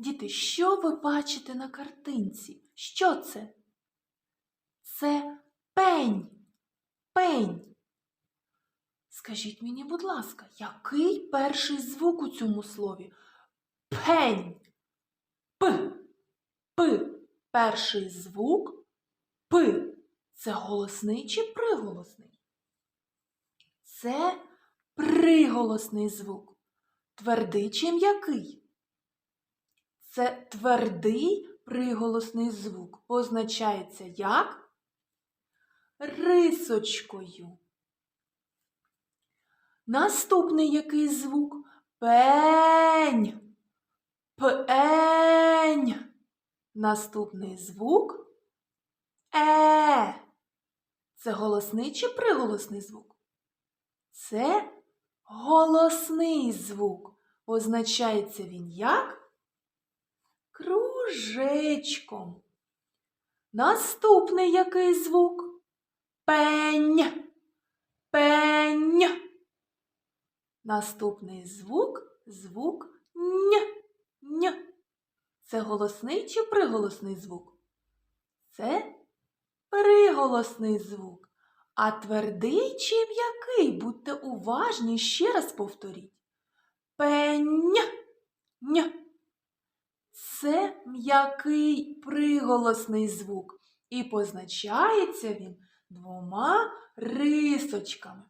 Діти, що ви бачите на картинці? Що це? Це пень. Пень. Скажіть мені, будь ласка, який перший звук у цьому слові? Пень. П. П. Перший звук П. Це голосний чи приголосний? Це приголосний звук. Твердий чи м'який? Це твердий приголосний звук. Позначається як рисочкою. Наступний який звук? Пень. Пень. Наступний звук е. Це голосний чи приголосний звук? Це голосний звук. Позначається він як кружечком. Наступний який звук? Пень. Пень. Наступний звук звук ня. Ня. Це голосний чи приголосний звук? Це приголосний звук. А твердий чи м'який? Будьте уважні, ще раз повторіть. Пеня. Ня. Це м'який приголосний звук. І позначається він двома рисочками.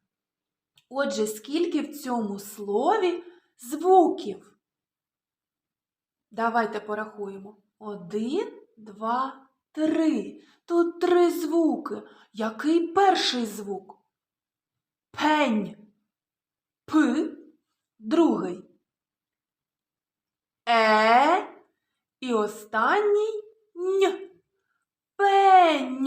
Отже, скільки в цьому слові звуків? Давайте порахуємо. Один, два, три. Тут три звуки. Який перший звук? Пень. П. Другий. Е. І останній н. Пень.